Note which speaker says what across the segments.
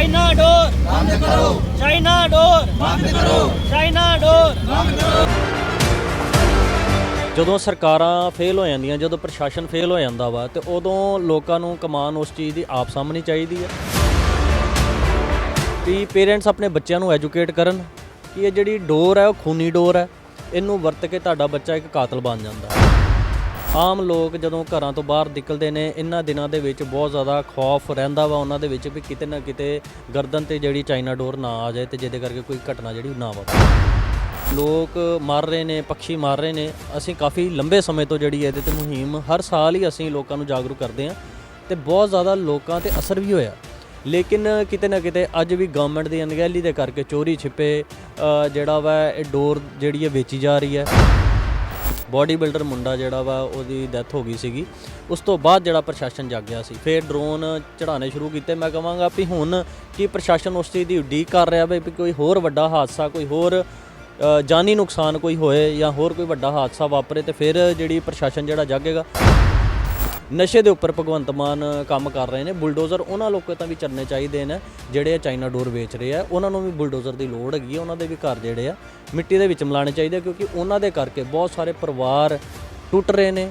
Speaker 1: China ਡੋਰ। ਬੰਦ ਕਰੋ। ਚਾਈਨਾ ਡੋਰ। ਬੰਦ ਕਰੋ। ਚਾਈਨਾ ਡੋਰ। ਜਦੋਂ ਸਰਕਾਰਾਂ ਫੇਲ ਹੋ ਜਾਂਦੀਆਂ ਜਦੋਂ ਪ੍ਰਸ਼ਾਸਨ ਫੇਲ ਹੋ ਜਾਂਦਾ ਵਾ ਤੇ ਉਦੋਂ ਲੋਕਾਂ ਨੂੰ ਕਮਾਨ ਉਸ ਚੀਜ਼ ਦੀ ਆਪ ਸਾਹਮਣੀ ਚਾਹੀਦੀ ਹੈ। ਕਿ ਪੇਰੈਂਟਸ ਆਪਣੇ ਬੱਚਿਆਂ ਨੂੰ ਐਜੂਕੇਟ ਕਰਨ? ਕਿ ਇਹ ਜਿਹੜੀ ਡੋਰ ਹੈ ਉਹ ਖੂਨੀ ਡੋਰ ਹੈ? ਇਹਨੂੰ ਵਰਤ ਕੇ ਤੁਹਾਡਾ ਬੱਚਾ ਇੱਕ ਕਾਤਲ ਬਣ ਜਾਂਦਾ। ਹੈ ਆਮ ਲੋਕ ਜਦੋਂ ਘਰਾਂ ਤੋਂ ਬਾਹਰ ਨਿਕਲਦੇ ਨੇ, ਇਹਨਾਂ ਦਿਨਾਂ ਦੇ ਵਿੱਚ ਬਹੁਤ ਜ਼ਿਆਦਾ ਖੌਫ ਰਹਿੰਦਾ ਵਾ ਉਹਨਾਂ ਦੇ ਵਿੱਚ ਵੀ ਕਿਤੇ ਨਾ ਕਿਤੇ ਗਰਦਨ ਤੇ ਜਿਹੜੀ ਚਾਈਨਾ ਡੋਰ ਨਾ ਆ ਜਾਏ ਤੇ ਜਿਹਦੇ ਕਰਕੇ ਕੋਈ ਘਟਨਾ ਜਿਹੜੀ ਨਾ ਵਾਪਰੇ। ਲੋਕ ਮਰ ਰਹੇ ਨੇ ਪੰਛੀ ਮਰ ਰਹੇ ਨੇ। ਅਸੀਂ ਕਾਫੀ ਲੰਬੇ ਸਮੇਂ ਤੋਂ ਜਿਹੜੀ ਇਹਦੇ ਤੇ ਮੁਹਿੰਮ ਹਰ ਸਾਲ ਹੀ ਅਸੀਂ ਲੋਕਾਂ ਨੂੰ ਜਾਗਰੂਕ ਕਰਦੇ ਹਾਂ ਤੇ ਬਹੁਤ ਜ਼ਿਆਦਾ ਲੋਕਾਂ ਤੇ ਅਸਰ ਵੀ ਹੋਇਆ। ਲੇਕਿਨ ਕਿਤੇ ਨਾ ਕਿਤੇ ਅੱਜ ਵੀ ਗਵਰਨਮੈਂਟ ਦੀ ਅਣਗਹਿਲੀ ਦੇ ਕਰਕੇ ਚੋਰੀ ਛਿਪੇ ਜਿਹੜਾ ਵਾ ਇਹ ਡੋਰ ਜਿਹੜੀ ਹੈ ਵੇਚੀ ਜਾ ਰਹੀ ਹੈ। ਬਾਡੀ ਬਿਲਡਰ ਮੁੰਡਾ ਜਿਹੜਾ ਵਾ, ਉਹਦੀ ਡੈਥ ਹੋ ਗਈ ਸੀਗੀ। ਉਸ ਤੋਂ ਬਾਅਦ ਜਿਹੜਾ ਪ੍ਰਸ਼ਾਸਨ ਜਾਗਿਆ ਸੀ। ਫਿਰ ਡਰੋਨ ਚੜਾਣੇ ਸ਼ੁਰੂ ਕੀਤੇ। ਮੈਂ ਕਹਾਂਗਾ ਵੀ ਹੁਣ ਕੀ ਪ੍ਰਸ਼ਾਸਨ ਉਸ ਚੀਜ਼ ਦੀ ਉਡੀਕ ਕਰ ਰਿਹਾ ਵੀ ਕੋਈ ਹੋਰ ਵੱਡਾ ਹਾਦਸਾ, ਕੋਈ ਹੋਰ ਜਾਨੀ ਨੁਕਸਾਨ ਕੋਈ ਹੋਏ ਜਾਂ ਹੋਰ ਕੋਈ ਵੱਡਾ ਹਾਦਸਾ ਵਾਪਰੇ ਤੇ ਫਿਰ ਜਿਹੜੀ ਪ੍ਰਸ਼ਾਸਨ ਜਿਹੜਾ ਜਾਗੇਗਾ। ਨਸ਼ੇ ਦੇ ਉੱਪਰ ਭਗਵੰਤ ਮਾਨ ਕੰਮ ਕਰ ਰਹੇ ਨੇ। ਬੁਲਡੋਜ਼ਰ ਉਹਨਾਂ ਲੋਕਾਂ ਤਾਂ ਵੀ ਚੱਲਣੇ ਚਾਹੀਦੇ ਨੇ, ਜਿਹੜੇ ਇਹ ਚਾਈਨਾ ਡੋਰ ਵੇਚ ਰਹੇ ਆ। ਉਹਨਾਂ ਨੂੰ ਵੀ ਬੁਲਡੋਜ਼ਰ ਦੀ ਲੋੜ ਹੈਗੀ ਆ, ਉਹਨਾਂ ਦੇ ਵੀ ਘਰ ਜਿਹੜੇ ਆ, ਮਿੱਟੀ ਦੇ ਵਿੱਚ ਮਿਲਾਣੇ ਚਾਹੀਦੇ ਆ, ਕਿਉਂਕਿ ਉਹਨਾਂ ਦੇ ਕਰਕੇ ਬਹੁਤ ਸਾਰੇ ਪਰਿਵਾਰ ਟੁੱਟ ਰਹੇ ਨੇ।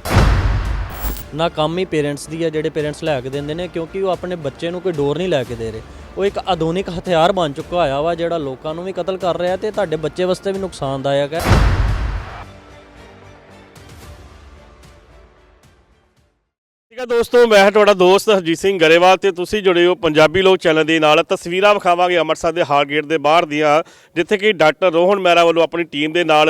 Speaker 1: ਨਾ ਕੰਮ ਹੀ ਪੇਰੈਂਟਸ ਦੀ ਆ, ਜਿਹੜੇ ਪੇਰੈਂਟਸ ਲੈ ਕੇ ਦਿੰਦੇ ਨੇ, ਕਿਉਂਕਿ ਉਹ ਆਪਣੇ ਬੱਚੇ ਨੂੰ ਕੋਈ ਡੋਰ ਨਹੀਂ ਲੈ ਕੇ ਦੇ ਰਹੇ। ਉਹ ਇੱਕ ਆਧੁਨਿਕ ਹਥਿਆਰ ਬਣ ਚੁੱਕਾ ਹੋਇਆ ਵਾ, ਜਿਹੜਾ ਲੋਕਾਂ ਨੂੰ ਵੀ ਕਤਲ ਕਰ ਰਿਹਾ ਤੇ ਤੁਹਾਡੇ ਬੱਚੇ ਵਾਸਤੇ ਵੀ ਨੁਕਸਾਨਦਾਇਕ ਹੈ।
Speaker 2: ਠੀਕ ਦੋਸਤੋ, ਮੈਂ ਹਾਂ ਤੁਹਾਡਾ ਦੋਸਤ ਹਰਜੀਤ ਸਿੰਘ ਗਰੇਵਾਲ ਤੇ ਤੁਸੀਂ ਜੁੜੇ ਹੋ ਪੰਜਾਬੀ ਲੋਕ ਚੈਨਲ ਦੇ ਨਾਲ। ਤਸਵੀਰਾਂ ਵਿਖਾਵਾਂਗੇ ਅੰਮ੍ਰਿਤਸਰ ਦੇ ਹਾਲ ਗੇਟ ਦੇ ਬਾਹਰ ਦੀਆਂ, ਜਿੱਥੇ ਕਿ ਡਾਕਟਰ ਰੋਹਨ ਮਹਿਰਾ ਵੱਲੋਂ ਆਪਣੀ ਟੀਮ ਦੇ ਨਾਲ,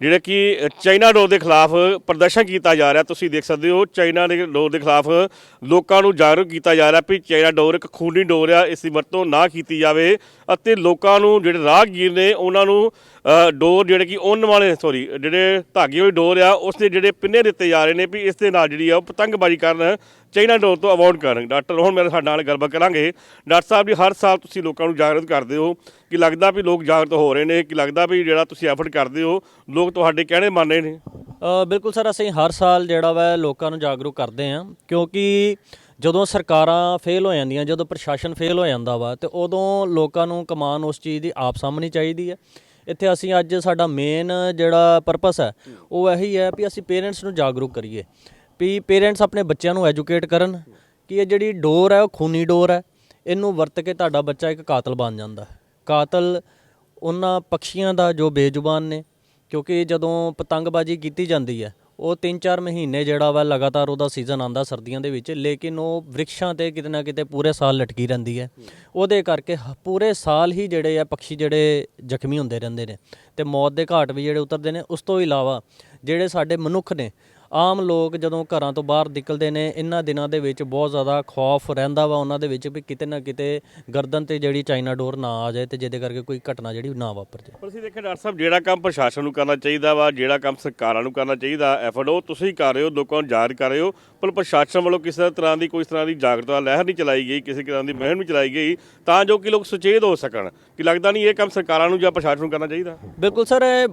Speaker 2: ਜਿਹੜੇ ਕਿ ਚਾਈਨਾ ਡੋਰ ਦੇ ਖਿਲਾਫ ਪ੍ਰਦਰਸ਼ਨ ਕੀਤਾ ਜਾ ਰਿਹਾ। ਤੁਸੀਂ ਦੇਖ ਸਕਦੇ ਹੋ, ਚਾਈਨਾ ਦੇ ਡੋਰ ਦੇ ਖਿਲਾਫ ਲੋਕਾਂ ਨੂੰ ਜਾਗਰੂਕ ਕੀਤਾ ਜਾ ਰਿਹਾ ਵੀ ਚਾਈਨਾ ਡੋਰ ਇੱਕ ਖੂਨੀ ਡੋਰ ਆ, ਇਸ ਦੀ ਵਰਤੋਂ ਨਾ ਕੀਤੀ ਜਾਵੇ। ਅਤੇ ਲੋਕਾਂ ਨੂੰ ਜਿਹੜੇ ਰਾਹਗੀਰ ਨੇ, ਉਹਨਾਂ ਨੂੰ ਡੋਰ ਜਿਹੜੇ ਕਿ ਉਹਨਾਂ ਵਾਲੇ ਸੌਰੀ ਜਿਹੜੇ ਧਾਗੇ ਹੋਏ ਡੋਰ ਆ ਉਸ ਦੇ ਜਿਹੜੇ ਪਿੰਨੇ ਦਿੱਤੇ ਜਾ ਰਹੇ ਨੇ ਵੀ ਇਸ ਦੇ ਨਾਲ ਜਿਹੜੀ ਆ ਉਹ ਪਤੰਗਬਾਜ਼ੀ ਕਰਨ, ਚਾਈਨਾ ਡੋਰ ਤੋਂ ਅਵੋਇਡ ਕਰਨ। ਡਾਕਟਰ ਹੁਣ ਮੇਰੇ ਸਾਡੇ ਨਾਲ ਗੱਲਬਾਤ ਕਰਾਂਗੇ। ਡਾਕਟਰ ਸਾਹਿਬ ਜੀ, ਹਰ ਸਾਲ ਤੁਸੀਂ ਲੋਕਾਂ ਨੂੰ ਜਾਗਰੂਕ ਕਰਦੇ ਹੋ ਕਿ ਲੱਗਦਾ ਵੀ ਲੋਕ ਜਾਗਰੂਕ ਹੋ ਰਹੇ ਨੇ, ਕਿ ਲੱਗਦਾ ਵੀ ਜਿਹੜਾ ਤੁਸੀਂ ਐਫਰਟ ਕਰਦੇ ਹੋ, ਲੋਕ ਤੁਹਾਡੇ ਕਹਿਣੇ ਮੰਨ ਰਹੇ ਨੇ
Speaker 1: ਬਿਲਕੁਲ ਸਰ, ਅਸੀਂ ਹਰ ਸਾਲ ਜਿਹੜਾ ਵਾ ਲੋਕਾਂ ਨੂੰ ਜਾਗਰੂਕ ਕਰਦੇ ਹਾਂ, ਕਿਉਂਕਿ ਜਦੋਂ ਸਰਕਾਰਾਂ ਫੇਲ ਹੋ ਜਾਂਦੀਆਂ, ਜਦੋਂ ਪ੍ਰਸ਼ਾਸਨ ਫੇਲ ਹੋ ਜਾਂਦਾ ਵਾ, ਤੇ ਉਦੋਂ ਲੋਕਾਂ ਨੂੰ ਕਮਾਨ ਉਸ ਚੀਜ਼ ਦੀ ਆਪ ਸਾਹਮਣੀ ਚਾਹੀਦੀ ਹੈ। ਇੱਥੇ ਅਸੀਂ ਅੱਜ ਸਾਡਾ ਮੇਨ ਜਿਹੜਾ ਪਰਪਸ ਹੈ, ਉਹ ਇਹੀ ਹੈ ਵੀ ਅਸੀਂ ਪੇਰੈਂਟਸ ਨੂੰ ਜਾਗਰੂਕ ਕਰੀਏ। ਵੀ ਪੇਰੈਂਟਸ ਆਪਣੇ ਬੱਚਿਆਂ ਨੂੰ ਐਜੂਕੇਟ ਕਰਨ ਕਿ ਇਹ ਜਿਹੜੀ ਡੋਰ ਹੈ, ਉਹ ਖੂਨੀ ਡੋਰ ਹੈ, ਇਹਨੂੰ ਵਰਤ ਕੇ ਤੁਹਾਡਾ ਬੱਚਾ ਇੱਕ ਕਾਤਲ ਬਣ ਜਾਂਦਾ ਕਾਤਲ ਉਹਨਾਂ ਪਕਸ਼ੀਆਂ ਦਾ ਜੋ ਬੇਜ਼ੁਬਾਨ ਨੇ, ਕਿਉਂਕਿ ਜਦੋਂ ਪਤੰਗਬਾਜ਼ੀ ਕੀਤੀ ਜਾਂਦੀ ਹੈ ਉਹ 3-4 ਮਹੀਨੇ ਜਿਹੜਾ ਵਾ ਲਗਾਤਾਰ ਉਹਦਾ ਸੀਜ਼ਨ ਆਂਦਾ ਸਰਦੀਆਂ ਦੇ ਵਿੱਚ, ਲੇਕਿਨ ਉਹ ਵ੍ਰਿਕਸ਼ਾਂ ਤੇ ਕਿਤੇ ਨਾ ਕਿਤੇ ਪੂਰੇ ਸਾਲ ਲਟਕੀ ਰਹਿੰਦੀ ਹੈ। ਉਹਦੇ ਕਰਕੇ ਹ- ਪੂਰੇ ਸਾਲ ਹੀ ਜਿਹੜੇ ਆ ਪੰਛੀ ਜਿਹੜੇ ਜ਼ਖਮੀ ਹੁੰਦੇ ਰਹਿੰਦੇ ਨੇ। ਤੇ ਮੌਤ ਦੇ ਘਾਟ ਵੀ ਜਿਹੜੇ ਉਤਰਦੇ ਨੇ, ਉਸ ਤੋਂ ਇਲਾਵਾ ਜਿਹੜੇ ਸਾਡੇ ਮਨੁੱਖ ਨੇ ਆਮ ਲੋਕ ਜਦੋਂ ਘਰਾਂ ਤੋਂ ਬਾਹਰ ਨਿਕਲਦੇ ਨੇ ਇਹਨਾਂ ਦਿਨਾਂ ਦੇ ਵਿੱਚ ਬਹੁਤ ਜ਼ਿਆਦਾ ਖੌਫ ਰਹਿੰਦਾ ਵਾ ਉਹਨਾਂ ਦੇ ਵਿੱਚ ਵੀ ਕਿਤੇ ਨਾ ਕਿਤੇ ਗਰਦਨ ਤੇ ਜਿਹੜੀ ਚਾਈਨਾ ਡੋਰ ਨਾ ਆ ਜਾਏ ਤੇ ਜਿਹਦੇ ਕਰਕੇ ਕੋਈ ਘਟਨਾ ਜਿਹੜੀ ਨਾ ਵਾਪਰ ਜਾਏ।
Speaker 2: ਪਰ ਅਸੀਂ ਦੇਖਿਆ ਡਾਕਟਰ ਸਾਹਿਬ ਜਿਹੜਾ ਕੰਮ ਪ੍ਰਸ਼ਾਸਨ ਨੂੰ ਕਰਨਾ ਚਾਹੀਦਾ ਵਾ ਜਿਹੜਾ ਕੰਮ ਸਰਕਾਰਾਂ ਨੂੰ ਕਰਨਾ ਚਾਹੀਦਾ ਐਫਰਟ ਉਹ ਤੁਸੀਂ ਕਰ ਰਹੇ ਹੋ ਲੋਕਾਂ ਨੂੰ ਜਾਗਰੂਕ ਕਰ ਰਹੇ ਹੋ ਪਰ ਪ੍ਰਸ਼ਾਸਨ ਵੱਲੋਂ ਕਿਸੇ ਤਰ੍ਹਾਂ ਦੀ ਕੋਈ ਤਰ੍ਹਾਂ ਦੀ ਜਾਗਰੂਕਤਾ ਲਹਿਰ ਨਹੀਂ ਚਲਾਈ ਗਈ ਕਿਸੇ ਤਰ੍ਹਾਂ ਦੀ ਮੁਹਿੰਮ ਨਹੀਂ ਚਲਾਈ ਗਈ ਤਾਂ ਜੋ ਕਿ ਲੋਕ ਸੁਚੇਤ ਹੋ ਸਕਣ। ਕਿ ਲੱਗਦਾ ਨਹੀਂ ਇਹ ਕੰਮ ਸਰਕਾਰਾਂ ਨੂੰ ਜਾਂ ਪ੍ਰਸ਼ਾਸਨ ਨੂੰ ਕਰਨਾ ਚਾਹੀਦਾ?
Speaker 1: ਬਿਲਕੁਲ ਸਰ ਇਹ,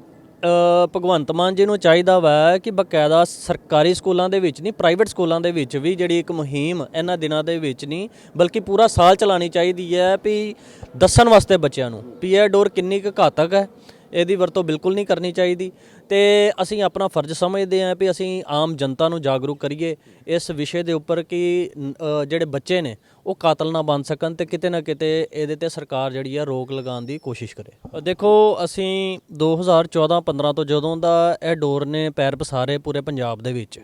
Speaker 1: ਭਗਵੰਤ ਮਾਨ ਜੀ ਨੂੰ ਚਾਹੀਦਾ ਵਾ ਕਿ ਬਕਾਇਦਾ ਸਰਕਾਰੀ ਸਕੂਲਾਂ ਦੇ ਵਿੱਚ ਨਹੀਂ ਪ੍ਰਾਈਵੇਟ ਸਕੂਲਾਂ ਦੇ ਵਿੱਚ ਵੀ ਜਿਹੜੀ ਇੱਕ ਮੁਹਿੰਮ ਇਹਨਾਂ ਦਿਨਾਂ ਦੇ ਵਿੱਚ ਨਹੀਂ, ਬਲਕਿ ਪੂਰਾ ਸਾਲ ਚਲਾਣੀ ਚਾਹੀਦੀ ਹੈ ਵੀ ਦੱਸਣ ਵਾਸਤੇ ਬੱਚਿਆਂ ਨੂੰ ਵੀ ਇਹ ਡੋਰ ਕਿੰਨੀ ਕੁ ਘਾਤਕ ਹੈ, ਇਹਦੀ ਵਰਤੋਂ ਬਿਲਕੁਲ ਨਹੀਂ ਕਰਨੀ ਚਾਹੀਦੀ। ਤੇ ਅਸੀਂ ਆਪਣਾ ਫਰਜ਼ ਸਮਝਦੇ ਹਾਂ ਵੀ ਅਸੀਂ ਆਮ ਜਨਤਾ ਨੂੰ ਜਾਗਰੂਕ ਕਰੀਏ, ਇਸ ਵਿਸ਼ੇ ਦੇ ਉੱਪਰ ਕਿ ਜਿਹੜੇ ਬੱਚੇ ਨੇ, ਉਹ ਕਾਤਲ ਨਾ ਬਣ ਸਕਣ ਤੇ ਕਿਤੇ ਨਾ ਕਿਤੇ ਇਹਦੇ ਤੇ ਸਰਕਾਰ ਜਿਹੜੀ ਆ ਰੋਕ ਲਗਾਉਣ ਦੀ ਕੋਸ਼ਿਸ਼ ਕਰੇ। ਦੇਖੋ, ਅਸੀਂ 2014-15 ਤੋਂ ਜਦੋਂ ਦਾ ਇਹ ਡੋਰ ਨੇ ਪੈਰ ਪਸਾਰੇ ਪੂਰੇ ਪੰਜਾਬ ਦੇ ਵਿੱਚ,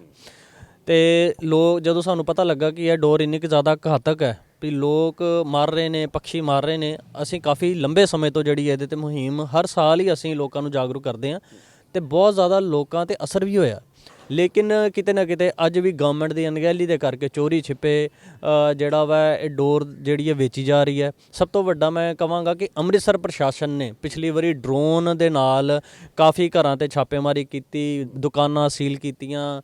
Speaker 1: ਤੇ ਲੋਕ ਜਦੋਂ ਸਾਨੂੰ ਪਤਾ ਲੱਗਾ ਕਿ ਇਹ ਡੋਰ ਇੰਨੀ ਕੁ ਜ਼ਿਆਦਾ ਘਾਤਕ ਹੈ, ਵੀ ਲੋਕ ਮਰ ਰਹੇ ਨੇ, ਪੱਖੀ ਮਾਰ ਰਹੇ ਨੇ, ਅਸੀਂ ਕਾਫੀ ਲੰਬੇ ਸਮੇਂ ਤੋਂ ਜਿਹੜੀ ਇਹਦੇ ਤੇ ਮੁਹਿੰਮ ਹਰ ਸਾਲ ਹੀ ਅਸੀਂ ਲੋਕਾਂ ਨੂੰ ਜਾਗਰੂਕ ਕਰਦੇ ਹਾਂ ਤੇ ਬਹੁਤ ਜ਼ਿਆਦਾ ਲੋਕਾਂ ਤੇ ਅਸਰ ਵੀ ਹੋਇਆ। ਲੇਕਿਨ ਕਿਤੇ ਨਾ ਕਿਤੇ ਅੱਜ ਵੀ ਗਵਰਨਮੈਂਟ ਦੀ ਅਣਗਹਿਲੀ ਦੇ ਕਰਕੇ ਚੋਰੀ ਛਿਪੇ ਜਿਹੜਾ ਵਾ ਇਹ ਡੋਰ ਜਿਹੜੀ ਹੈ ਵੇਚੀ ਜਾ ਰਹੀ ਹੈ। ਸਭ ਤੋਂ ਵੱਡਾ ਮੈਂ ਕਹਾਂਗਾ ਕਿ ਅੰਮ੍ਰਿਤਸਰ ਪ੍ਰਸ਼ਾਸਨ ਨੇ ਪਿਛਲੀ ਵਾਰੀ ਡਰੋਨ ਦੇ ਨਾਲ ਕਾਫੀ ਘਰਾਂ ਤੇ ਛਾਪੇਮਾਰੀ ਕੀਤੀ, ਦੁਕਾਨਾਂ ਸੀਲ ਕੀਤੀਆਂ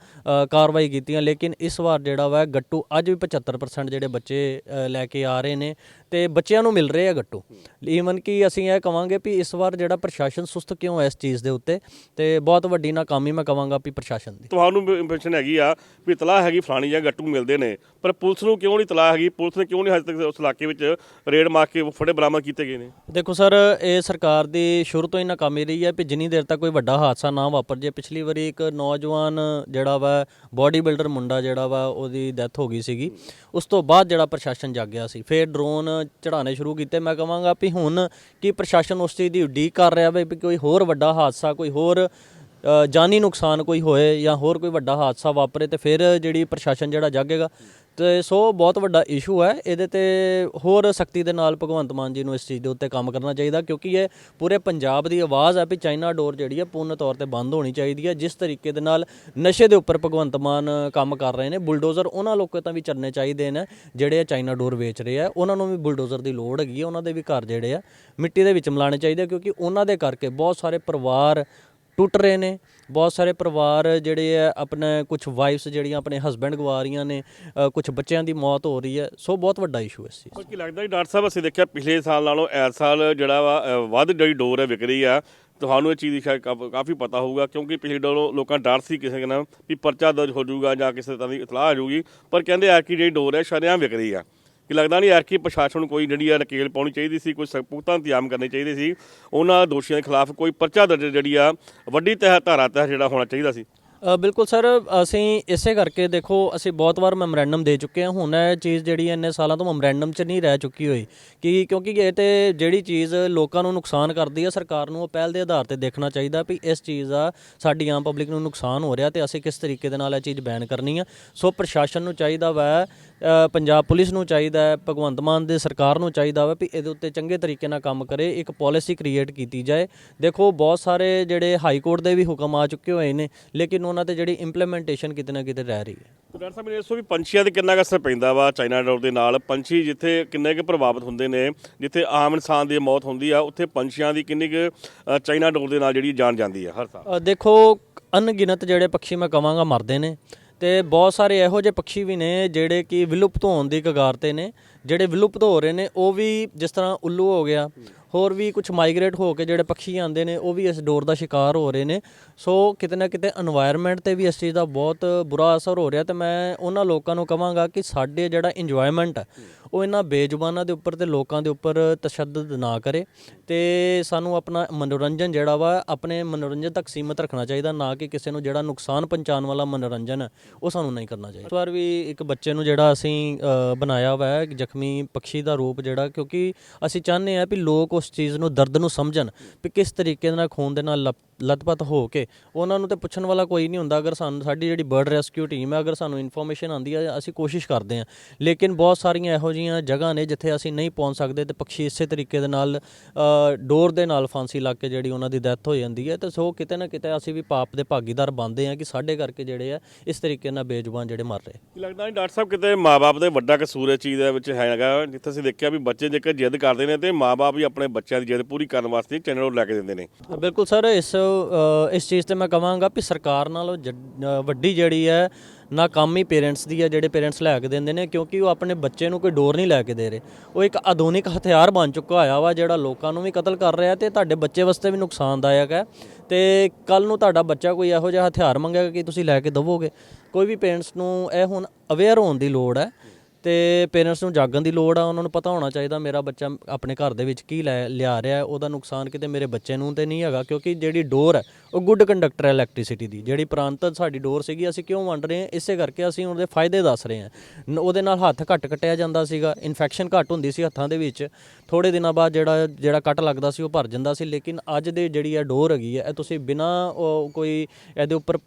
Speaker 1: ਕਾਰਵਾਈ ਕੀਤੀਆਂ। ਲੇਕਿਨ ਇਸ ਵਾਰ ਜਿਹੜਾ ਵਾ ਗੱਟੂ ਅੱਜ ਵੀ 75% ਜਿਹੜੇ ਬੱਚੇ ਲੈ ਕੇ ਆ ਰਹੇ ਨੇ। ਤੇ ਬੱਚਿਆਂ ਨੂੰ ਮਿਲ ਰਹੇ ਆ ਗੱਟੂ ਈਵਨ ਕਿ ਅਸੀਂ ਇਹ ਕਵਾਂਗੇ ਵੀ ਇਸ ਵਾਰ ਜਿਹੜਾ ਪ੍ਰਸ਼ਾਸਨ ਸੁਸਤ ਕਿਉਂ ਹੈ ਇਸ ਚੀਜ਼ ਦੇ ਉੱਤੇ ਤੇ ਬਹੁਤ ਵੱਡੀ ਨਾਕਾਮੀ ਮੈਂ ਕਵਾਂਗਾ ਵੀ ਪ੍ਰਸ਼ਾਸਨ ਦੀ।
Speaker 2: ਤੁਹਾਨੂੰ ਇੰਪਰੈਸ਼ਨ ਹੈਗੀ ਆ ਵੀ ਇਤਲਾਹ ਹੈਗੀ ਫਲਾਣੀ ਜਾਂ ਗੱਟੂ ਮਿਲਦੇ ਨੇ ਪਰ ਪੁਲਿਸ ਨੂੰ ਕਿਉਂ ਨਹੀਂ ਇਤਲਾਹ ਹੈਗੀ? ਪੁਲਿਸ ਨੇ ਕਿਉਂ ਨਹੀਂ ਹਜੇ ਤੱਕ ਉਸ ਇਲਾਕੇ ਵਿੱਚ ਰੇਡ ਮਾਰ ਕੇ ਫੜੇ ਬਰਾਮਦ ਕੀਤੇ ਗਏ ਨੇ?
Speaker 1: ਦੇਖੋ ਸਰ ਇਹ ਸਰਕਾਰ ਦੀ ਸ਼ੁਰੂ ਤੋਂ ਹੀ ਨਾਕਾਮੀ ਰਹੀ ਹੈ ਕਿ ਜਿੰਨੀ ਦੇਰ ਤੱਕ ਕੋਈ ਵੱਡਾ ਹਾਦਸਾ ਨਾ ਵਾਪਰ ਜੇ। ਪਿਛਲੀ ਵਾਰੀ ਇੱਕ ਨੌਜਵਾਨ ਜਿਹੜਾ ਵਾ ਬਾਡੀ ਬਿਲਡਰ ਮੁੰਡਾ ਜਿਹੜਾ ਵਾ ਉਹਦੀ ਡੈਥ ਹੋ ਗਈ ਸੀਗੀ। ਉਸ ਤੋਂ ਬਾਅਦ ਜਿਹੜਾ ਪ੍ਰਸ਼ਾਸਨ ਜਾਗਿਆ ਸੀ। ਫਿਰ ਡਰੋਨ ਚੜਾਣੇ ਸ਼ੁਰੂ ਕੀਤੇ, ਮੈਂ ਕਹਾਂਗਾ ਵੀ ਹੁਣ ਕੀ ਪ੍ਰਸ਼ਾਸਨ ਉਸ ਚੀਜ਼ ਦੀ ਉਡੀਕ ਕਰ ਰਿਹਾ ਵੀ ਕੋਈ ਹੋਰ ਵੱਡਾ ਹਾਦਸਾ, ਕੋਈ ਹੋਰ ਜਾਨੀ ਨੁਕਸਾਨ ਕੋਈ ਹੋਏ ਜਾਂ ਹੋਰ ਕੋਈ ਵੱਡਾ ਹਾਦਸਾ ਵਾਪਰੇ ਤੇ ਫਿਰ ਜਿਹੜੀ ਪ੍ਰਸ਼ਾਸਨ ਜਿਹੜਾ ਜਾਗੇਗਾ ਤੇ ਸੋ ਬਹੁਤ ਵੱਡਾ ਇਸ਼ੂ ਹੈ। ਇਹਦੇ ਤੇ ਹੋਰ ਸਖਤੀ ਦੇ ਨਾਲ ਭਗਵੰਤ ਮਾਨ ਜੀ ਨੂੰ ਇਸ ਚੀਜ਼ ਦੇ ਉੱਤੇ ਕੰਮ ਕਰਨਾ ਚਾਹੀਦਾ ਕਿਉਂਕਿ ਇਹ ਪੂਰੇ ਪੰਜਾਬ ਦੀ ਆਵਾਜ਼ ਹੈ ਵੀ ਚਾਈਨਾ ਡੋਰ ਜਿਹੜੀ ਹੈ ਪੂਰਨ ਤੌਰ ਤੇ ਬੰਦ ਹੋਣੀ ਚਾਹੀਦੀ ਹੈ। ਜਿਸ ਤਰੀਕੇ ਦੇ ਨਾਲ ਨਸ਼ੇ ਦੇ ਉੱਪਰ ਭਗਵੰਤ ਮਾਨ ਕੰਮ ਕਰ ਰਹੇ ਨੇ, ਬੁਲਡੋਜ਼ਰ ਉਹਨਾਂ ਲੋਕਾਂ ਤਾਂ ਵੀ ਚੱਲਣੇ ਚਾਹੀਦੇ ਨੇ ਜਿਹੜੇ ਚਾਈਨਾ ਡੋਰ ਵੇਚ ਰਹੇ ਆ। ਉਹਨਾਂ ਨੂੰ ਵੀ ਬੁਲਡੋਜ਼ਰ ਦੀ ਲੋੜ ਹੈਗੀ ਹੈ ਉਹਨਾਂ ਦੇ ਵੀ ਘਰ ਜਿਹੜੇ ਆ ਮਿੱਟੀ ਦੇ ਵਿੱਚ ਮਿਲਾਣੇ ਚਾਹੀਦੇ ਆ ਕਿਉਂਕਿ ਉਹਨਾਂ ਦੇ ਕਰਕੇ ਬਹੁਤ ਸਾਰੇ ਪਰਿਵਾਰ ਟੁੱਟ ਰਹੇ ਨੇ। ਬਹੁਤ ਸਾਰੇ ਪਰਿਵਾਰ ਜਿਹੜੇ ਆ, ਆਪਣੇ ਕੁਝ ਵਾਈਫਸ ਜਿਹੜੀਆਂ ਆਪਣੇ ਹਸਬੈਂਡ ਗਵਾ ਰਹੀਆਂ ਨੇ ਕੁਝ ਬੱਚਿਆਂ ਦੀ ਮੌਤ ਹੋ ਰਹੀ ਹੈ। ਸੋ ਬਹੁਤ ਵੱਡਾ ਇਸ਼ੂ ਹੈ ਇਸ
Speaker 2: ਕੀ ਲੱਗਦਾ ਜੀ, ਡਾਕਟਰ ਸਾਹਿਬ, ਅਸੀਂ ਦੇਖਿਆ ਪਿਛਲੇ ਸਾਲ ਨਾਲੋਂ ਇਸ ਸਾਲ ਜਿਹੜਾ ਵਾ ਵੱਧ ਜਿਹੜੀ ਡੋਰ ਹੈ ਵਿਕ ਰਹੀ ਆ, ਤੁਹਾਨੂੰ ਇਹ ਚੀਜ਼ ਦੀ ਸ਼ਾਇਦ ਕਾਫ- ਕਾਫੀ ਪਤਾ ਹੋਊਗਾ, ਕਿਉਂਕਿ ਪਿਛਲੇ ਡੋਰ ਲੋਕਾਂ ਡਰ ਸੀ ਕਿਸੇ ਨਾਲ ਵੀ ਪਰਚਾ ਦਰਜ ਹੋ ਜਾਊਗਾ ਜਾਂ ਕਿਸੇ ਤਰ੍ਹਾਂ ਦੀ ਇਤਲਾਹ ਆ ਜਾਊਗੀ। ਪਰ ਕਹਿੰਦੇ ਆ ਕਿ ਜਿਹੜੀ ਡੋਰ ਹੈ, ਸ਼ਰੇਆਮ ਵਿਕ ਰਹੀ ਆ। ਕਿ ਲੱਗਦਾ ਨਹੀਂ ਯਾਰ ਕਿ ਪ੍ਰਸ਼ਾਸਨ ਨੂੰ ਕੋਈ ਜਿਹੜੀ ਆ ਨਕੇਲ ਪਾਉਣੀ ਚਾਹੀਦੀ ਸੀ, ਕੋਈ ਸਖਤਾਂ ਇੰਤਜ਼ਾਮ ਕਰਨੇ ਚਾਹੀਦੇ ਸੀ। ਉਹਨਾਂ ਦੋਸ਼ੀਆਂ ਦੇ ਖਿਲਾਫ ਕੋਈ ਪਰਚਾ ਦਰਜ ਜਿਹੜੀ ਆ, ਵੱਡੀ ਤਹਿ, ਧਾਰਾ ਤਹਿ ਜਿਹੜਾ ਹੋਣਾ ਚਾਹੀਦਾ ਸੀ।
Speaker 1: ਬਿਲਕੁਲ ਸਰ, ਅਸੀਂ ਇਸੇ ਕਰਕੇ ਦੇਖੋ, ਅਸੀਂ ਬਹੁਤ ਵਾਰ ਮੈਮੋਰੈਂਡਮ ਦੇ ਚੁੱਕੇ ਹਾਂ। ਹੁਣ ਇਹ ਚੀਜ਼ ਜਿਹੜੀ ਇੰਨੇ ਸਾਲਾਂ ਤੋਂ ਮੈਮੋਰੈਂਡਮ 'ਚ ਨਹੀਂ ਰਹਿ ਚੁੱਕੀ ਹੋਈ। ਕਿ ਕਿਉਂਕਿ ਇਹ ਤੇ ਜਿਹੜੀ ਚੀਜ਼ ਲੋਕਾਂ ਨੂੰ ਨੁਕਸਾਨ ਕਰਦੀ ਹੈ ਸਰਕਾਰ ਨੂੰ ਉਹ ਪਹਿਲ ਦੇ ਆਧਾਰ ਤੇ ਦੇਖਣਾ ਚਾਹੀਦਾ ਵੀ ਇਸ ਚੀਜ਼ ਦਾ ਸਾਡੀ ਆਮ ਪਬਲਿਕ ਨੂੰ ਨੁਕਸਾਨ ਹੋ ਰਿਹਾ ਤੇ ਅਸੀਂ ਕਿਸ ਤਰੀਕੇ ਦੇ ਨਾਲ ਇਹ ਚੀਜ਼ ਬੈਨ ਕਰਨੀ ਆ। ਸੋ ਪ੍ਰਸ਼ਾਸਨ ਨੂੰ ਚਾਹੀਦਾ ਵਾ ਪੰਜਾਬ ਪੁਲਿਸ ਨੂੰ ਚਾਹੀਦਾ ਹੈ ਭਗਵੰਤ ਮਾਨ ਦੇ ਸਰਕਾਰ ਨੂੰ ਚਾਹੀਦਾ ਵਾ ਵੀ ਇਹਦੇ ਉੱਤੇ ਚੰਗੇ ਤਰੀਕੇ ਨਾਲ ਕੰਮ ਕਰੇ ਇੱਕ ਪਾਲਿਸੀ ਕ੍ਰੀਏਟ ਕੀਤੀ ਜਾਏ। ਦੇਖੋ ਬਹੁਤ ਸਾਰੇ ਜਿਹੜੇ ਹਾਈ ਕੋਰਟ ਦੇ ਵੀ ਹੁਕਮ ਆ ਚੁੱਕੇ ਹੋਏ ਨੇ ਲੇਕਿਨ ਉਹਨਾਂ ਤੇ ਜਿਹੜੀ ਇੰਪਲੀਮੈਂਟੇਸ਼ਨ ਕਿਤੇ ਨਾ ਕਿਤੇ ਰਹਿ ਰਹੀ ਹੈ।
Speaker 2: ਡਾਕਟਰ ਸਾਹਿਬ ਮੈਨੂੰ ਦੱਸੋ ਵੀ ਪੰਛੀਆਂ ਤੇ ਕਿੰਨਾ ਕੁ ਅਸਰ ਪੈਂਦਾ ਵਾ ਚਾਈਨਾ ਡੋਰ ਦੇ ਨਾਲ? ਪੰਛੀ ਜਿੱਥੇ ਕਿੰਨੇ ਕੁ ਪ੍ਰਭਾਵਿਤ ਹੁੰਦੇ ਨੇ ਜਿੱਥੇ ਆਮ ਇਨਸਾਨ ਦੀ ਮੌਤ ਹੁੰਦੀ ਆ ਉੱਥੇ ਪੰਛੀਆਂ ਦੀ ਕਿੰਨੀ ਕੁ ਚਾਈਨਾ ਡੋਰ ਦੇ ਨਾਲ ਜਿਹੜੀ ਜਾਨ ਜਾਂਦੀ ਆ? ਹਰ ਸਾਲ।
Speaker 1: ਦੇਖੋ ਅਣਗਿਣਤ ਜਿਹੜੇ ਪੰਛੀ ਮੈਂ ਕਵਾਂਗਾ ਮਰਦੇ ਨੇ। ਤੇ ਬਹੁਤ ਸਾਰੇ ਇਹੋ ਜਿਹੇ ਪੰਛੀ ਵੀ ਨੇ ਜਿਹੜੇ ਕਿ ਵਿਲੁਪਤ ਹੋਣ ਦੀ ਕਗਾਰ ਤੇ ਨੇ ਜਿਹੜੇ ਵਿਲੁਪਤ ਹੋ ਰਹੇ ਨੇ, ਉਹ ਵੀ ਜਿਸ ਤਰ੍ਹਾਂ ਉੱਲੂ ਹੋ ਗਿਆ, ਹੋਰ ਵੀ ਕੁਝ ਮਾਈਗ੍ਰੇਟ ਹੋ ਕੇ ਜਿਹੜੇ ਪੱਖੀ ਆਉਂਦੇ ਨੇ, ਉਹ ਵੀ ਇਸ ਡੋਰ ਦਾ ਸ਼ਿਕਾਰ ਹੋ ਰਹੇ ਨੇ। ਸੋ ਕਿਤੇ ਨਾ ਕਿਤੇ এনवायरमेंट ਤੇ ਵੀ ਇਸ ਚੀਜ਼ ਦਾ ਬਹੁਤ ਬੁਰਾ ਅਸਰ ਹੋ ਰਿਹਾ ਤੇ ਮੈਂ ਉਹਨਾਂ ਲੋਕਾਂ ਨੂੰ ਕਹਾਂਗਾ ਕਿ ਸਾਡੇ ਜਿਹੜਾ ਇੰਜੋਇਮੈਂਟ ਹੈ ਉਹ ਇਹਨਾਂ ਬੇਜ਼ੁਬਾਨਾਂ ਦੇ ਉੱਪਰ ਤੇ ਲੋਕਾਂ ਦੇ ਉੱਪਰ ਤਸ਼ੱਦਦ ਨਾ ਕਰੇ ਤੇ ਸਾਨੂੰ ਆਪਣਾ ਮਨੋਰੰਜਨ ਜਿਹੜਾ ਵਾ, ਆਪਣੇ ਮਨੋਰੰਜਨ ਤੱਕ ਸੀਮਤ ਰੱਖਣਾ ਚਾਹੀਦਾ, ਨਾ ਕਿ ਕਿਸੇ ਨੂੰ ਜਿਹੜਾ ਨੁਕਸਾਨ ਪਹੁੰਚਾਉਣ ਵਾਲਾ ਮਨੋਰੰਜਨ ਹੈ ਉਹ ਸਾਨੂੰ ਨਹੀਂ ਕਰਨਾ ਚਾਹੀਦਾ। ਇਸ ਵਾਰ ਵੀ ਇੱਕ ਬੱਚੇ ਨੂੰ ਜਿਹੜਾ ਅਸੀਂ ਬਣਾਇਆ ਹੋਇਆ ਹੈ, ਜ਼ਖਮੀ ਜ਼ਖਮੀ ਪੰਛੀ ਦਾ ਰੂਪ ਜਿਹੜਾ, ਕਿਉਂਕਿ ਅਸੀਂ ਚਾਹੁੰਦੇ ਹਾਂ ਵੀ ਲੋਕ ਉਸ ਚੀਜ਼ ਨੂੰ, ਦਰਦ ਨੂੰ ਸਮਝਣ ਵੀ ਕਿਸ ਤਰੀਕੇ ਨਾਲ ਖੂਨ ਦੇ ਨਾਲ ਲਪ- ਲਤਪਤ ਹੋ ਕੇ ਉਹਨਾਂ ਨੂੰ ਤੇ ਪੁੱਛਣ ਵਾਲਾ ਕੋਈ ਨਹੀਂ ਹੁੰਦਾ। ਅਗਰ ਸਾਨੂੰ ਸਾਡੀ ਜਿਹੜੀ ਬਰਡ ਰੈਸਕਿਊ ਟੀਮ ਹੈ ਅਗਰ ਸਾਨੂੰ ਇਨਫੋਰਮੇਸ਼ਨ ਆਂਦੀ ਹੈ ਅਸੀਂ ਕੋਸ਼ਿਸ਼ ਕਰਦੇ ਹਾਂ। ਲੇਕਿਨ ਬਹੁਤ ਸਾਰੀਆਂ ਇਹੋ ਜਿਹੀਆਂ ਜਗ੍ਹਾ ਨੇ ਜਿੱਥੇ ਅਸੀਂ ਨਹੀਂ ਪਹੁੰਚ ਸਕਦੇ ਤੇ ਪੰਛੀ ਇਸੇ ਤਰੀਕੇ ਦੇ ਨਾਲ ਡੋਰ ਦੇ ਨਾਲ ਫਾਂਸੀ ਲੱਗ ਕੇ ਜਿਹੜੀ ਉਹਨਾਂ ਦੀ ਡੈਥ ਹੋ ਜਾਂਦੀ ਹੈ। ਤੇ ਸੋ ਕਿਤੇ ਨਾ ਕਿਤੇ ਅਸੀਂ ਵੀ ਪਾਪ ਦੇ ਭਾਗੀਦਾਰ ਬਣਦੇ ਹਾਂ ਕਿ ਸਾਡੇ ਕਰਕੇ ਜਿਹੜੇ ਆ ਇਸ ਤਰੀਕੇ ਨਾਲ ਬੇਜ਼ੁਬਾਨ ਜਿਹੜੇ ਮਰ ਰਹੇ।
Speaker 2: ਲੱਗਦਾ ਨਹੀਂ ਡਾਕਟਰ ਸਾਹਿਬ ਕਿਤੇ ਮਾਪੇ ਦੇ ਵੱਡਾ ਕਸੂਰ ਇਸ ਚੀਜ਼ ਦੇ ਵਿੱਚ ਹੈਗਾ? ਜਿੱਥੇ ਅਸੀਂ ਦੇਖਿਆ ਵੀ ਬੱਚੇ ਜੇਕਰ ਜਿੱਦ ਕਰਦੇ ਨੇ ਤੇ ਮਾਪੇ ਵੀ ਆਪਣੇ ਬੱਚਿਆਂ ਦੀ ਜਿੱਦ ਪੂਰੀ ਕਰਨ ਵਾਸਤੇ ਚੈਨਲ ਲੈ ਕੇ ਦਿੰਦੇ ਨੇ।
Speaker 1: ਬਿਲਕੁਲ ਸਰ ਇਸ ਇਸ ਚੀਜ਼ ਤੇ ਮੈਂ ਕਹਾਂਗਾ ਵੀ ਸਰਕਾਰ ਨਾਲੋਂ ਜ- ਵੱਡੀ ਜਿਹੜੀ ਹੈ ਨਾਕਾਮੀ ਪੇਰੈਂਟਸ ਦੀ ਹੈ, ਜਿਹੜੇ ਪੇਰੈਂਟਸ ਲੈ ਕੇ ਦਿੰਦੇ ਨੇ, ਕਿਉਂਕਿ ਉਹ ਆਪਣੇ ਬੱਚੇ ਨੂੰ ਕੋਈ ਡੋਰ ਨਹੀਂ ਲੈ ਕੇ ਦੇ ਰਹੇ। ਉਹ ਇੱਕ ਆਧੁਨਿਕ ਹਥਿਆਰ ਬਣ ਚੁੱਕਾ ਹੋਇਆ ਵਾ, ਜਿਹੜਾ ਲੋਕਾਂ ਨੂੰ ਵੀ ਕਤਲ ਕਰ ਰਿਹਾ ਤੇ ਤੁਹਾਡੇ ਬੱਚੇ ਵਾਸਤੇ ਵੀ ਨੁਕਸਾਨਦਾਇਕ ਹੈ। ਤੇ ਕੱਲ ਨੂੰ ਤੁਹਾਡਾ ਬੱਚਾ ਕੋਈ ਇਹੋ ਜਿਹਾ ਹਥਿਆਰ ਮੰਗੇਗਾ ਕਿ ਤੁਸੀਂ ਲੈ ਕੇ ਦਵੋਗੇ। ਕੋਈ ਵੀ ਪੇਰੈਂਟਸ ਨੂੰ ਇਹ ਹੁਣ ਅਵੇਅਰ ਹੋਣ ਦੀ ਲੋੜ ਹੈ ਤੇ ਪੇਰੈਂਟਸ ਨੂੰ ਜਾਗਣ ਦੀ ਲੋੜ ਆ, ਉਹਨਾਂ ਨੂੰ ਪਤਾ ਹੋਣਾ ਚਾਹੀਦਾ ਮੇਰਾ ਬੱਚਾ ਆਪਣੇ ਘਰ ਦੇ ਵਿੱਚ ਕੀ ਲੈ, ਲਿਆ ਰਿਹਾ ਉਹਦਾ ਨੁਕਸਾਨ ਕਿਤੇ ਮੇਰੇ ਬੱਚੇ ਨੂੰ ਤੇ ਨਹੀਂ ਹੈਗਾ, ਕਿਉਂਕਿ ਜਿਹੜੀ ਡੋਰ ਹੈ, ਉਹ ਗੁੱਡ ਕੰਡਕਟਰ ਹੈ ਇਲੈਕਟ੍ਰਿਸਿਟੀ ਦੀ। ਜਿਹੜੀ ਪ੍ਰਾਂਤਤ ਸਾਡੀ ਡੋਰ ਸੀਗੀ, ਅਸੀਂ ਕਿਉਂ ਵੰਡ ਰਹੇ ਹਾਂ? ਇਸੇ ਕਰਕੇ ਅਸੀਂ ਉਹਦੇ ਫਾਇਦੇ ਦੱਸ ਰਹੇ ਹਾਂ। ਨ- ਉਹਦੇ ਨਾਲ ਹੱਥ ਘੱਟ ਕੱਟਿਆ ਜਾਂਦਾ ਸੀਗਾ ਇਨਫੈਕਸ਼ਨ ਘੱਟ ਹੁੰਦੀ ਸੀ ਹੱਥਾਂ ਦੇ ਵਿੱਚ। ਥੋੜੇ ਦਿਨਾਂ ਬਾਅਦ ਜਿਹੜਾ ਜਿਹੜਾ ਕੱਟ ਲੱਗਦਾ ਸੀ, ਉਹ ਭਰ ਜਾਂਦਾ ਸੀ, ਲੇਕਿਨ ਅੱਜ ਦੇ ਜਿਹੜੀ ਹੈ ਡੋਰ ਹੈਗੀ ਹੈ, ਇਹ ਤੁਸੀਂ ਬਿਨਾ ਕੋਈ ਇਹਦੇ ਉੱਪਰ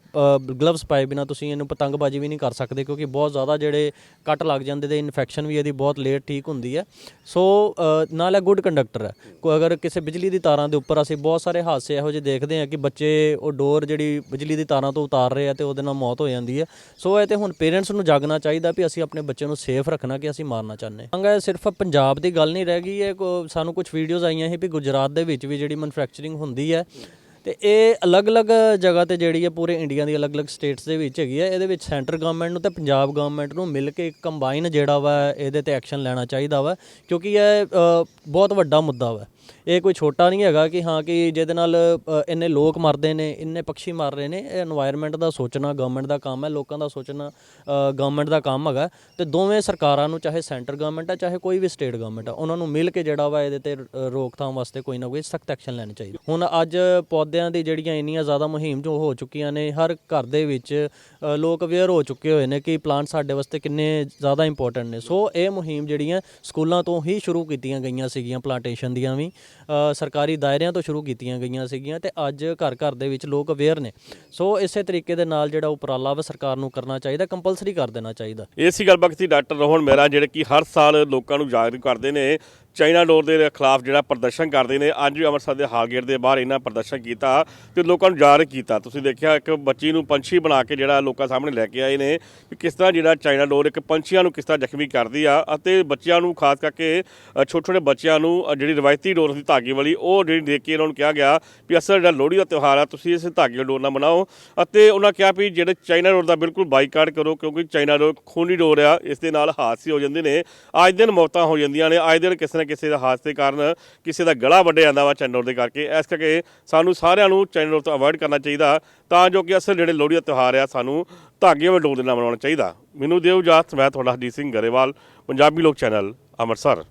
Speaker 1: ਗਲਵਸ ਪਾਏ ਬਿਨਾ ਤੁਸੀਂ ਇਹਨੂੰ ਪਤੰਗਬਾਜ਼ੀ ਵੀ ਨਹੀਂ ਕਰ ਸਕਦੇ, ਕਿਉਂਕਿ ਬਹੁਤ ਜ਼ਿਆਦਾ ਜਿਹੜੇ ਕੱਟ ਲੱਗ ਜਾਂਦੇ ਦੇ ਇਨਫੈਕਸ਼ਨ ਵੀ ਇਹਦੀ ਬਹੁਤ ਲੇਟ ਠੀਕ ਹੁੰਦੀ ਹੈ। ਸੋ ਅ, ਨਾਲ ਇਹ ਗੁੱਡ ਕੰਡਕਟਰ ਹੈ। ਕੋਈ ਅਗਰ ਕਿਸੇ ਬਿਜਲੀ ਦੀ ਤਾਰਾਂ ਦੇ ਉੱਪਰ ਅਸੀਂ ਬਹੁਤ ਸਾਰੇ ਹਾਦਸੇ ਇਹੋ ਜਿਹੇ ਦੇਖਦੇ ਹਾਂ ਕਿ ਬੱਚੇ ਉਹ ਡੋਰ ਜਿਹੜੀ ਬਿਜਲੀ ਦੀ ਤਾਰਾਂ ਤੋਂ ਉਤਾਰ ਰਹੇ ਆ ਤੇ ਉਹਦੇ ਨਾਲ ਮੌਤ ਹੋ ਜਾਂਦੀ ਹੈ। ਸੋ ਇਹ ਤੇ ਹੁਣ ਪੇਰੈਂਟਸ ਨੂੰ ਜਾਗਣਾ ਚਾਹੀਦਾ ਵੀ ਅਸੀਂ ਆਪਣੇ ਬੱਚੇ ਨੂੰ ਸੇਫ ਰੱਖਣਾ ਕਿ ਅਸੀਂ ਮਾਰਨਾ ਚਾਹੁੰਦੇ ਹਾਂ। ਮੰਗਾ ਸਿਰਫ ਪੰਜਾਬ ਦੀ ਗੱਲ ਨਹੀਂ ਰਹਿ ਗਈ ਹੈ ਕੋ- ਸਾਨੂੰ ਕੁਝ ਵੀਡੀਓਜ਼ ਆਈਆਂ ਸੀ ਵੀ ਗੁਜਰਾਤ ਦੇ ਵਿੱਚ ਵੀ ਜਿਹੜੀ ਮੈਨੂਫੈਕਚਰਿੰਗ ਹੁੰਦੀ ਹੈ ਤੇ ਇਹ ਅਲੱਗ-ਅਲੱਗ ਜਗ੍ਹਾ ਤੇ ਜਿਹੜੀ ਹੈ ਪੂਰੇ ਇੰਡੀਆ ਦੀ ਅਲੱਗ-ਅਲੱਗ ਸਟੇਟਸ ਦੇ ਵਿੱਚ ਹੈਗੀ ਹੈ ਇਹਦੇ ਵਿੱਚ ਸੈਂਟਰ ਗਵਰਨਮੈਂਟ ਨੂੰ ਤੇ ਪੰਜਾਬ ਗਵਰਨਮੈਂਟ ਨੂੰ ਮਿਲ ਕੇ ਕੰਬਾਈਨ ਜਿਹੜਾ ਵਾ, ਇਹਦੇ ਤੇ ਐਕਸ਼ਨ ਲੈਣਾ ਚਾਹੀਦਾ ਵਾ, ਕਿਉਂਕਿ ਇਹ ਬਹੁਤ ਵੱਡਾ ਮੁੱਦਾ ਵਾ। ਇਹ ਕੋਈ ਛੋਟਾ ਨਹੀਂ ਹੈਗਾ ਕਿ ਹਾਂ ਕਿ ਜਿਹਦੇ ਨਾਲ ਇੰਨੇ ਲੋਕ ਮਰਦੇ ਨੇ, ਇੰਨੇ ਪੰਛੀ ਮਰ ਰਹੇ ਨੇ, ਇਹ এনवायरमेंट ਦਾ ਸੋਚਣਾ ਗਵਰਨਮੈਂਟ ਦਾ ਕੰਮ ਹੈ, ਲੋਕਾਂ ਦਾ ਸੋਚਣਾ ਗਵਰਨਮੈਂਟ ਦਾ ਕੰਮ ਹੈਗਾ। ਤੇ ਦੋਵੇਂ ਸਰਕਾਰਾਂ ਨੂੰ, ਚਾਹੇ ਸੈਂਟਰ ਗਵਰਨਮੈਂਟ ਆ ਚਾਹੇ ਕੋਈ ਵੀ ਸਟੇਟ ਗਵਰਨਮੈਂਟ ਆ ਉਹਨਾਂ ਨੂੰ ਮਿਲ ਕੇ ਜਿਹੜਾ ਵਾ ਇਹਦੇ ਤੇ ਰੋਕਥਾਮ ਵਾਸਤੇ ਕੋਈ ਨਾ ਕੋਈ ਸਖਤ ਐਕਸ਼ਨ ਲੈਣੀ ਚਾਹੀਦੀ। ਹੁਣ ਅੱਜ ਪੌਦਿਆਂ ਦੀ ਜਿਹੜੀਆਂ ਇੰਨੀਆਂ ਜ਼ਿਆਦਾ ਮੁਹਿੰਮ ਜੋ ਹੋ ਚੁੱਕੀਆਂ ਨੇ, ਹਰ ਘਰ ਦੇ ਵਿੱਚ ਲੋਕ ਅਵੇਅਰ ਹੋ ਚੁੱਕੇ ਹੋਏ ਨੇ ਕਿ ਪਲਾਂਟ ਸਾਡੇ ਵਾਸਤੇ ਕਿੰਨੇ ਜ਼ਿਆਦਾ ਇੰਪੋਰਟੈਂਟ ਨੇ। ਸੋ ਇਹ ਮੁਹਿੰਮ ਜਿਹੜੀਆਂ ਸਕੂਲਾਂ ਤੋਂ ਹੀ ਸ਼ੁਰੂ ਕੀਤੀਆਂ ਗਈਆਂ ਸੀਗੀਆਂ ਪਲਾਂਟੇਸ਼ਨ ਦੀਆਂ ਵੀ। ਅ, ਸਰਕਾਰੀ ਦਾਇਰਿਆਂ ਤੋਂ ਸ਼ੁਰੂ ਕੀਤੀਆਂ ਗਈਆਂ ਸੀਗੀਆਂ ਤੇ ਅੱਜ ਘਰ ਘਰ ਦੇ ਵਿੱਚ ਲੋਕ ਅਵੇਅਰ ਨੇ। ਸੋ ਇਸੇ ਤਰੀਕੇ ਦੇ ਨਾਲ ਜਿਹੜਾ ਉਪਰਾਲਾ ਵਾ ਸਰਕਾਰ ਨੂੰ ਕਰਨਾ ਚਾਹੀਦਾ ਕੰਪਲਸਰੀ ਕਰ ਦੇਣਾ ਚਾਹੀਦਾ।
Speaker 2: ਇਹ ਸੀ ਗੱਲਬਾਤ ਸੀ ਡਾਕਟਰ ਰੋਹਨ ਮਹਿਰਾ ਜਿਹੜੇ ਕਿ ਹਰ ਸਾਲ ਲੋਕਾਂ ਨੂੰ ਜਾਗਰੂਕ ਕਰਦੇ ਨੇ ਚਾਈਨਾ ਡੋਰ ਦੇ ਖਿਲਾਫ ਜਿਹੜਾ ਪ੍ਰਦਰਸ਼ਨ ਕਰਦੇ ਨੇ, ਅੱਜ ਵੀ ਅੰਮ੍ਰਿਤਸਰ ਦੇ ਹਾਲਗੇਟ ਦੇ ਬਾਹਰ ਇਹਨਾਂ ਪ੍ਰਦਰਸ਼ਨ ਕੀਤਾ ਤੇ ਲੋਕਾਂ ਨੂੰ ਜਾਗਰੂਕ ਕੀਤਾ। ਤੁਸੀਂ ਦੇਖਿਆ, ਇੱਕ ਬੱਚੀ ਨੂੰ ਪੰਛੀ ਬਣਾ ਕੇ ਜਿਹੜਾ ਲੋਕਾਂ ਸਾਹਮਣੇ ਲੈ ਕੇ ਆਏ ਨੇ ਕਿ ਕਿਸ ਤਰ੍ਹਾਂ ਜਿਹੜਾ ਚਾਈਨਾ ਡੋਰ ਇੱਕ ਪੰਛੀਆਂ ਨੂੰ ਕਿਸ ਤਰ੍ਹਾਂ ਜ਼ਖਮੀ ਕਰਦੀ ਆ ਅਤੇ ਬੱਚਿਆਂ ਨੂੰ, ਖਾਸ ਕਰਕੇ ਛੋਟੇ ਛੋਟੇ ਬੱਚਿਆਂ ਨੂੰ ਜਿਹੜੀ ਰਵਾਇਤੀ ਡੋਰ ਹੁੰਦੀ ਧਾਗੇ ਵਾਲੀ, ਉਹ ਜਿਹੜੀ ਦੇਖ ਕੇ ਇਹਨਾਂ ਨੂੰ ਕਿਹਾ ਗਿਆ ਵੀ ਅਸਲ ਜਿਹੜਾ ਲੋਹੜੀ ਦਾ ਤਿਉਹਾਰ ਆ, ਤੁਸੀਂ ਇਸ ਧਾਗੇ ਡੋਰ ਨਾਲ ਮਨਾਓ। ਅਤੇ ਉਹਨਾਂ ਕਿਹਾ ਵੀ ਜਿਹੜੇ ਚਾਈਨਾ ਡੋਰ ਦਾ ਬਿਲਕੁਲ ਬਾਈਕਾਟ ਕਰੋ, ਕਿਉਂਕਿ ਚਾਈਨਾ ਡੋਰ ਖੂਨੀ ਡੋਰ ਆ, ਇਸ ਦੇ ਨਾਲ ਹਾਦਸੇ ਹੋ ਜਾਂਦੇ ਨੇ। ਅੱਜ ਦਿਨ ਮੌਤਾਂ ਹੋ ਜਾਂਦੀਆਂ ਨੇ, ਅੱਜ ਦਿਨ ਕਿਸੇ ਨਾ ਕਿਸੇ ਦਾ ਹਾਦਸੇ ਕਾਰਨ ਕਿਸੇ ਦਾ ਗਲਾ ਵੱਢਿਆ ਜਾਂਦਾ ਵਾ ਚੈਨਲ ਦੇ ਕਰਕੇ। ਇਸ ਕਰਕੇ ਸਾਨੂੰ ਸਾਰਿਆਂ ਨੂੰ ਚੈਨਲ ਤੋਂ ਅਵੋਇਡ ਕਰਨਾ ਚਾਹੀਦਾ, ਤਾਂ ਜੋ ਕਿ ਅਸਲ ਜਿਹੜੇ ਲੋਹੜੀ ਦਾ ਤਿਉਹਾਰ ਆ, ਸਾਨੂੰ ਧਾਗੇ ਵਾਲੇ ਡੋਰ ਦੇ ਨਾਲ ਮਨਾਉਣਾ ਚਾਹੀਦਾ। ਮੈਨੂੰ ਦਿਓ ਇਜਾਜ਼ਤ, ਮੈਂ ਤੁਹਾਡਾ ਹਰਜੀਤ ਸਿੰਘ ਗਰੇਵਾਲ, ਪੰਜਾਬੀ ਲੋਕ ਚੈਨਲ, ਅੰਮ੍ਰਿਤਸਰ।